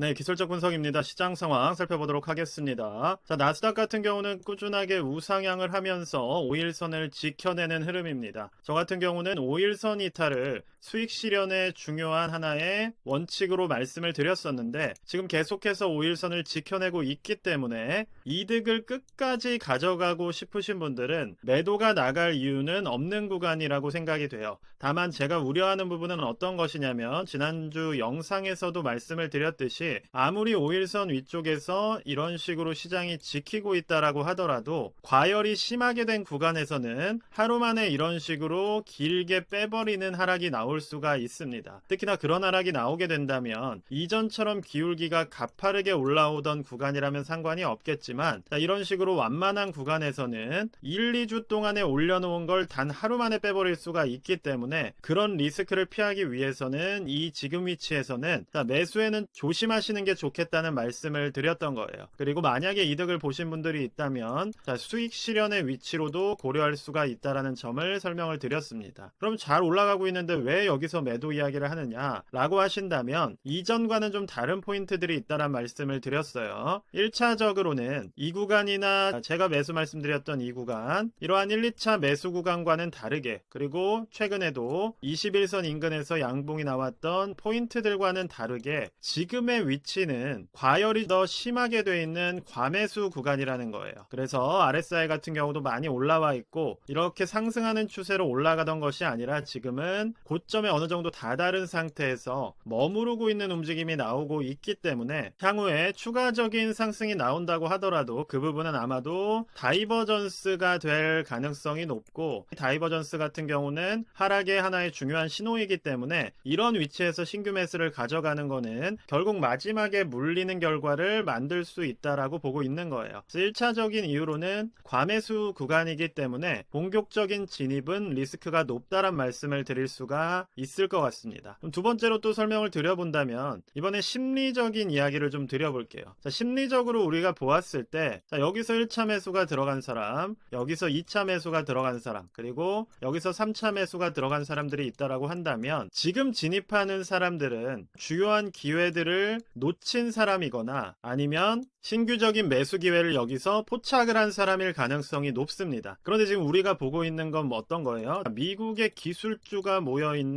네, 기술적 분석입니다. 시장 상황 살펴보도록 하겠습니다. 자, 나스닥 같은 경우는 꾸준하게 우상향을 하면서 5일선을 지켜내는 흐름입니다. 저 같은 경우는 5일선 이탈을 수익 실현의 중요한 하나의 원칙으로 말씀을 드렸었는데 지금 계속해서 5일선을 지켜내고 있기 때문에 이득을 끝까지 가져가고 싶으신 분들은 매도가 나갈 이유는 없는 구간이라고 생각이 돼요. 다만 제가 우려하는 부분은 어떤 것이냐면 지난주 영상에서도 말씀을 드렸듯이 아무리 5일선 위쪽에서 이런 식으로 시장이 지키고 있다라고 하더라도 과열이 심하게 된 구간에서는 하루 만에 이런 식으로 길게 빼버리는 하락이 나올 수가 있습니다. 특히나 그런 하락이 나오게 된다면 이전처럼 기울기가 가파르게 올라오던 구간이라면 상관이 없겠지만 자, 이런 식으로 완만한 구간에서는 1, 2주 동안에 올려놓은 걸 단 하루 만에 빼버릴 수가 있기 때문에 그런 리스크를 피하기 위해서는 이 지금 위치에서는 자, 매수에는 조심하시는 게 좋겠다는 말씀을 드렸던 거예요. 그리고 만약에 이득을 보신 분들이 있다면 자, 수익 실현의 위치로도 고려할 수가 있다라는 점을 설명을 드렸습니다. 그럼 잘 올라가고 있는데 왜 여기서 매도 이야기를 하느냐 라고 하신다면 이전과는 좀 다른 포인트들이 있다란 말씀을 드렸어요. 1차적으로는 이 구간이나 제가 매수 말씀드렸던 이 구간 이러한 1, 2차 매수 구간과는 다르게 그리고 최근에도 21선 인근에서 양봉이 나왔던 포인트들과는 다르게 지금의 위치는 과열이 더 심하게 돼 있는 과매수 구간이라는 거예요. 그래서 RSI 같은 경우도 많이 올라와 있고 이렇게 상승하는 추세로 올라가던 것이 아니라 지금은 고점에 어느 정도 다다른 상태에서 머무르고 있는 움직임이 나오고 있기 때문에 향후에 추가적인 상승이 나온다고 하더라도 그 부분은 아마도 다이버전스가 될 가능성이 높고 다이버전스 같은 경우는 하락의 하나의 중요한 신호이기 때문에 이런 위치에서 신규 매수를 가져가는 거는 결국 마지막에 물리는 결과를 만들 수 있다라고 보고 있는 거예요. 1차적인 이유로는 과매수 구간이기 때문에 본격적인 진입은 리스크가 높다란 말씀을 드릴 수가 있을 것 같습니다. 두 번째로 또 설명을 드려본다면 이번에 심리적인 이야기를 좀 드려볼게요. 자, 심리적으로 우리가 보았을 때 자, 여기서 1차 매수가 들어간 사람, 여기서 2차 매수가 들어간 사람, 그리고 여기서 3차 매수가 들어간 사람들이 있다라고 한다면 지금 진입하는 사람들은 주요한 기회들을 놓친 사람이거나 아니면 신규적인 매수 기회를 여기서 포착을 한 사람일 가능성이 높습니다. 그런데 지금 우리가 보고 있는 건뭐 어떤 거예요? 미국의 기술주가 모여 있는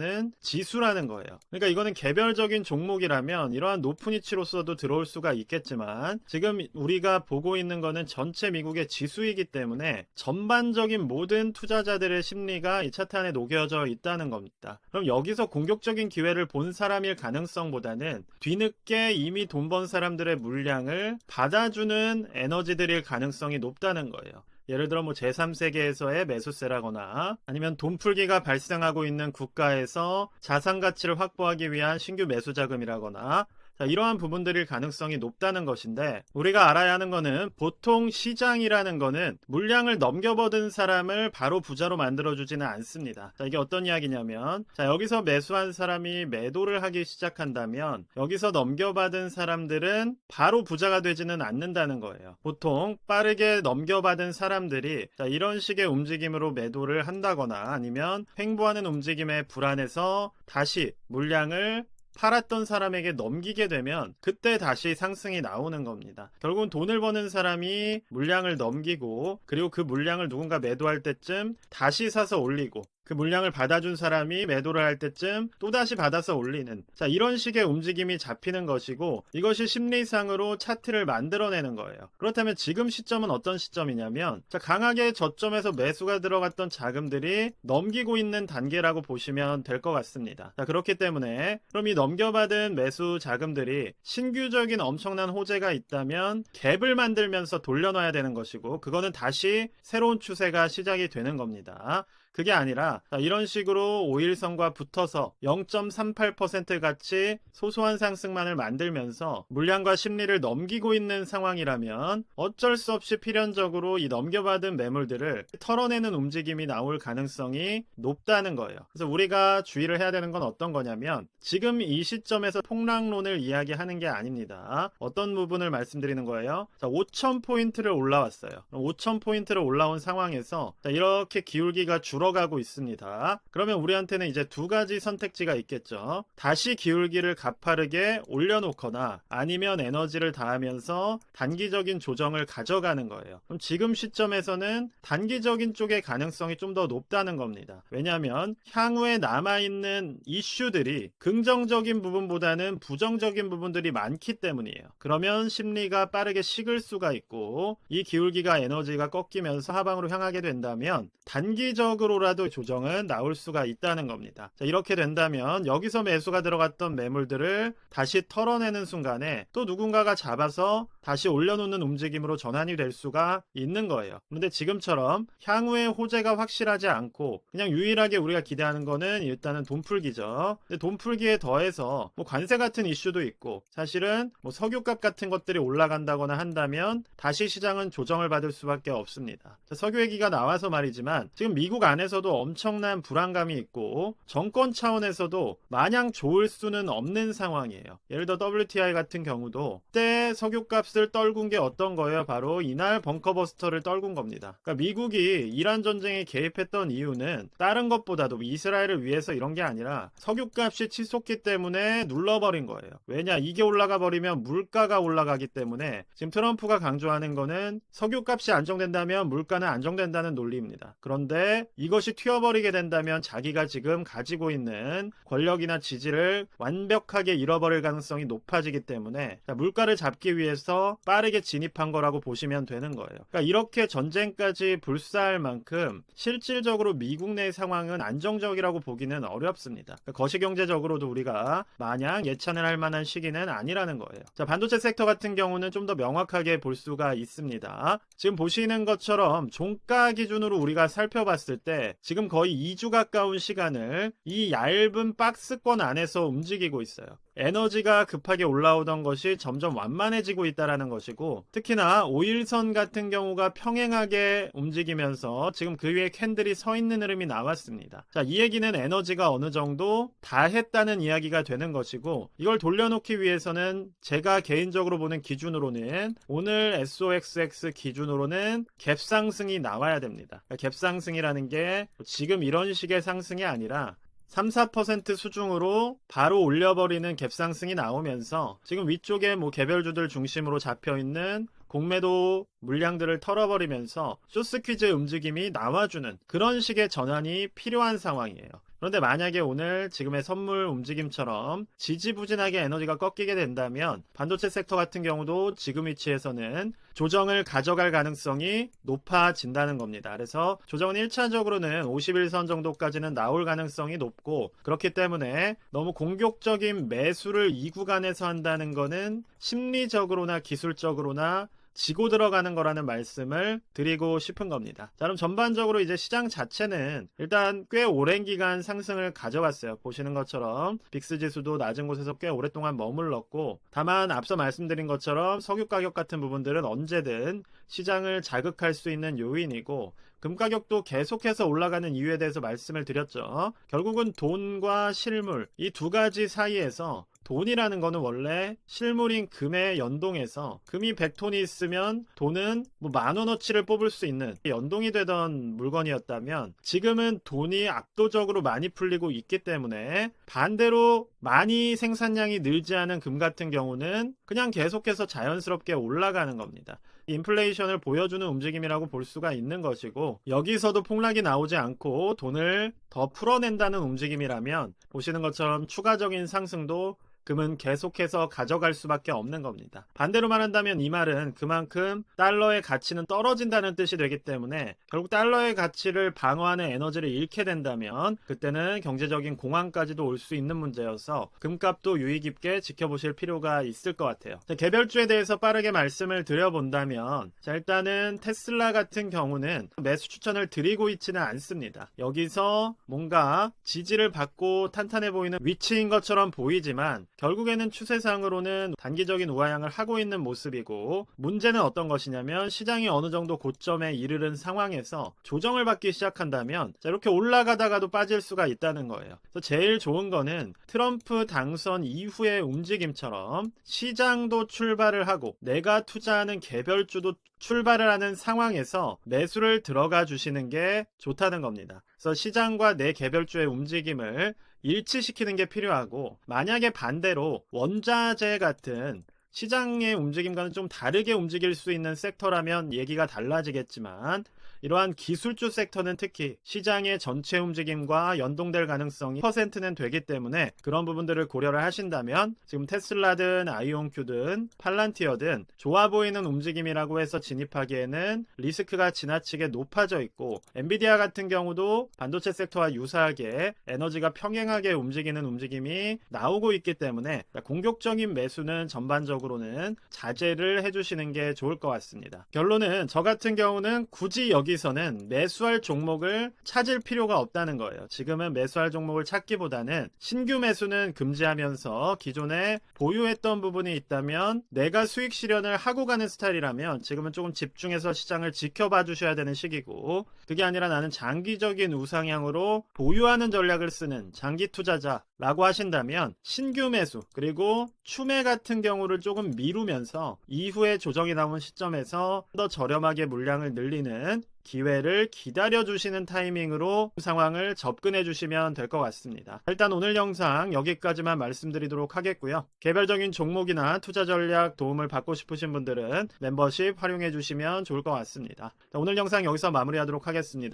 지수라는 거예요. 그러니까 이거는 개별적인 종목이라면 이러한 높은 위치로서도 들어올 수가 있겠지만 지금 우리가 보고 있는 거는 전체 미국의 지수이기 때문에 전반적인 모든 투자자들의 심리가 이 차트 안에 녹여져 있다는 겁니다. 그럼 여기서 공격적인 기회를 본 사람일 가능성보다는 뒤늦게 이미 돈 번 사람들의 물량을 받아주는 에너지들일 가능성이 높다는 거예요. 예를 들어 뭐 제3세계에서의 매수세라거나 아니면 돈풀기가 발생하고 있는 국가에서 자산 가치를 확보하기 위한 신규 매수 자금이라거나 자, 이러한 부분들일 가능성이 높다는 것인데 우리가 알아야 하는 거는 보통 시장이라는 거는 물량을 넘겨받은 사람을 바로 부자로 만들어주지는 않습니다. 자, 이게 어떤 이야기냐면 자, 여기서 매수한 사람이 매도를 하기 시작한다면 여기서 넘겨받은 사람들은 바로 부자가 되지는 않는다는 거예요. 보통 빠르게 넘겨받은 사람들이 자, 이런 식의 움직임으로 매도를 한다거나 아니면 횡보하는 움직임에 불안해서 다시 물량을 팔았던 사람에게 넘기게 되면 그때 다시 상승이 나오는 겁니다. 결국은 돈을 버는 사람이 물량을 넘기고 그리고 그 물량을 누군가 매도할 때쯤 다시 사서 올리고 그 물량을 받아준 사람이 매도를 할 때쯤 또다시 받아서 올리는 자 이런 식의 움직임이 잡히는 것이고 이것이 심리상으로 차트를 만들어내는 거예요. 그렇다면 지금 시점은 어떤 시점이냐면 자 강하게 저점에서 매수가 들어갔던 자금들이 넘기고 있는 단계라고 보시면 될 것 같습니다. 자 그렇기 때문에 그럼 이 넘겨받은 매수 자금들이 신규적인 엄청난 호재가 있다면 갭을 만들면서 돌려놔야 되는 것이고 그거는 다시 새로운 추세가 시작이 되는 겁니다 그게 아니라 자, 이런 식으로 5일선과 붙어서 0.38% 같이 소소한 상승만을 만들면서 물량과 심리를 넘기고 있는 상황이라면 어쩔 수 없이 필연적으로 이 넘겨받은 매물들을 털어내는 움직임이 나올 가능성이 높다는 거예요. 그래서 우리가 주의를 해야 되는 건 어떤 거냐면 지금 이 시점에서 폭락론을 이야기하는 게 아닙니다. 어떤 부분을 말씀드리는 거예요? 자, 5,000포인트를 올라왔어요. 5,000포인트를 올라온 상황에서 자, 이렇게 기울기가 줄 불어가고 있습니다. 그러면 우리한테는 이제 두 가지 선택지가 있겠죠. 다시 기울기를 가파르게 올려놓거나 아니면 에너지를 다하면서 단기적인 조정을 가져가는 거예요. 그럼 지금 시점에서는 단기적인 쪽의 가능성이 좀 더 높다는 겁니다. 왜냐하면 향후에 남아있는 이슈들이 긍정적인 부분보다는 부정적인 부분들이 많기 때문이에요. 그러면 심리가 빠르게 식을 수가 있고 이 기울기가 에너지가 꺾이면서 하방으로 향하게 된다면 단기적으 로라도 조정은 나올 수가 있다는 겁니다. 자, 이렇게 된다면 여기서 매수가 들어갔던 매물들을 다시 털어내는 순간에 또 누군가가 잡아서 다시 올려놓는 움직임으로 전환이 될 수가 있는 거예요. 그런데 지금처럼 향후의 호재가 확실하지 않고 그냥 유일하게 우리가 기대하는 거는 일단은 돈풀기죠. 근데 돈풀기에 더해서 뭐 관세 같은 이슈도 있고 사실은 뭐 석유값 같은 것들이 올라간다거나 한다면 다시 시장은 조정을 받을 수밖에 없습니다. 자, 석유 얘기가 나와서 말이지만 지금 미국 안에 서도 엄청난 불안감이 있고 정권 차원에서도 마냥 좋을 수는 없는 상황이에요. 예를 들어 WTI 같은 경우도 그때 석유값을 떨군 게 어떤 거예요? 바로 이날 벙커버스터를 떨군 겁니다. 그러니까 미국이 이란 전쟁에 개입했던 이유는 다른 것보다도 이스라엘을 위해서 이런 게 아니라 석유값이 치솟기 때문에 눌러버린 거예요. 왜냐 이게 올라가 버리면 물가가 올라가기 때문에 지금 트럼프가 강조하는 거는 석유값이 안정된다면 물가는 안정된다는 논리입니다. 그런데 이 것이 튀어버리게 된다면 자기가 지금 가지고 있는 권력이나 지지를 완벽하게 잃어버릴 가능성이 높아지기 때문에 자, 물가를 잡기 위해서 빠르게 진입한 거라고 보시면 되는 거예요. 그러니까 이렇게 전쟁까지 불사할 만큼 실질적으로 미국 내 상황은 안정적이라고 보기는 어렵습니다. 그러니까 거시경제적으로도 우리가 마냥 예찬을 할 만한 시기는 아니라는 거예요. 자, 반도체 섹터 같은 경우는 좀 더 명확하게 볼 수가 있습니다. 지금 보시는 것처럼 종가 기준으로 우리가 살펴봤을 때 지금 거의 2주 가까운 시간을 이 얇은 박스권 안에서 움직이고 있어요. 에너지가 급하게 올라오던 것이 점점 완만해지고 있다라는 것이고 특히나 5일선 같은 경우가 평행하게 움직이면서 지금 그 위에 캔들이 서 있는 흐름이 나왔습니다. 자, 이 얘기는 에너지가 어느 정도 다 했다는 이야기가 되는 것이고 이걸 돌려놓기 위해서는 제가 개인적으로 보는 기준으로는 오늘 SOXX 기준으로는 갭 상승이 나와야 됩니다. 그러니까 갭 상승이라는 게 지금 이런 식의 상승이 아니라 3, 4% 수중으로 바로 올려버리는 갭상승이 나오면서 지금 위쪽에 뭐 개별주들 중심으로 잡혀 있는 공매도 물량들을 털어버리면서 쇼스퀴즈 움직임이 나와주는 그런 식의 전환이 필요한 상황이에요. 그런데 만약에 오늘 지금의 선물 움직임처럼 지지부진하게 에너지가 꺾이게 된다면 반도체 섹터 같은 경우도 지금 위치에서는 조정을 가져갈 가능성이 높아진다는 겁니다. 그래서 조정은 1차적으로는 51선 정도까지는 나올 가능성이 높고 그렇기 때문에 너무 공격적인 매수를 이 구간에서 한다는 거는 심리적으로나 기술적으로나 지고 들어가는 거라는 말씀을 드리고 싶은 겁니다. 자, 그럼 전반적으로 이제 시장 자체는 일단 꽤 오랜 기간 상승을 가져갔어요. 보시는 것처럼 빅스 지수도 낮은 곳에서 꽤 오랫동안 머물렀고 다만 앞서 말씀드린 것처럼 석유 가격 같은 부분들은 언제든 시장을 자극할 수 있는 요인이고 금 가격도 계속해서 올라가는 이유에 대해서 말씀을 드렸죠. 결국은 돈과 실물 이 두 가지 사이에서 돈이라는 거는 원래 실물인 금에 연동해서 금이 100톤이 있으면 돈은 뭐 만 원어치를 뽑을 수 있는 연동이 되던 물건이었다면 지금은 돈이 압도적으로 많이 풀리고 있기 때문에 반대로 많이 생산량이 늘지 않은 금 같은 경우는 그냥 계속해서 자연스럽게 올라가는 겁니다. 인플레이션을 보여주는 움직임이라고 볼 수가 있는 것이고 여기서도 폭락이 나오지 않고 돈을 더 풀어낸다는 움직임이라면 보시는 것처럼 추가적인 상승도 금은 계속해서 가져갈 수밖에 없는 겁니다. 반대로 말한다면 이 말은 그만큼 달러의 가치는 떨어진다는 뜻이 되기 때문에 결국 달러의 가치를 방어하는 에너지를 잃게 된다면 그때는 경제적인 공황까지도 올 수 있는 문제여서 금값도 유의 깊게 지켜보실 필요가 있을 것 같아요. 자, 개별주에 대해서 빠르게 말씀을 드려본다면 자, 일단은 테슬라 같은 경우는 매수 추천을 드리고 있지는 않습니다. 여기서 뭔가 지지를 받고 탄탄해 보이는 위치인 것처럼 보이지만 결국에는 추세상으로는 단기적인 우하향을 하고 있는 모습이고 문제는 어떤 것이냐면 시장이 어느 정도 고점에 이르른 상황에서 조정을 받기 시작한다면 자, 이렇게 올라가다가도 빠질 수가 있다는 거예요. 그래서 제일 좋은 거는 트럼프 당선 이후의 움직임처럼 시장도 출발을 하고 내가 투자하는 개별주도 출발을 하는 상황에서 매수를 들어가 주시는 게 좋다는 겁니다. 그래서 시장과 내 개별주의 움직임을 일치시키는 게 필요하고 만약에 반대로 원자재 같은 시장의 움직임과는 좀 다르게 움직일 수 있는 섹터라면 얘기가 달라지겠지만 이러한 기술주 섹터는 특히 시장의 전체 움직임과 연동될 가능성이 퍼센트는 되기 때문에 그런 부분들을 고려를 하신다면 지금 테슬라든 아이온큐든 팔란티어든 좋아 보이는 움직임이라고 해서 진입하기에는 리스크가 지나치게 높아져 있고 엔비디아 같은 경우도 반도체 섹터와 유사하게 에너지가 평행하게 움직이는 움직임이 나오고 있기 때문에 공격적인 매수는 전반적으로는 자제를 해주시는 게 좋을 것 같습니다. 결론은 저 같은 경우는 굳이 여기서는 매수할 종목을 찾을 필요가 없다는 거예요. 지금은 매수할 종목을 찾기보다는 신규 매수는 금지하면서 기존에 보유했던 부분이 있다면 내가 수익 실현을 하고 가는 스타일이라면 지금은 조금 집중해서 시장을 지켜봐 주셔야 되는 시기고 그게 아니라 나는 장기적인 우상향으로 보유하는 전략을 쓰는 장기 투자자 라고 하신다면 신규 매수 그리고 추매 같은 경우를 조금 미루면서 이후에 조정이 나온 시점에서 더 저렴하게 물량을 늘리는 기회를 기다려 주시는 타이밍으로 상황을 접근해 주시면 될 것 같습니다. 일단 오늘 영상 여기까지만 말씀드리도록 하겠고요. 개별적인 종목이나 투자 전략 도움을 받고 싶으신 분들은 멤버십 활용해 주시면 좋을 것 같습니다. 오늘 영상 여기서 마무리하도록 하겠습니다.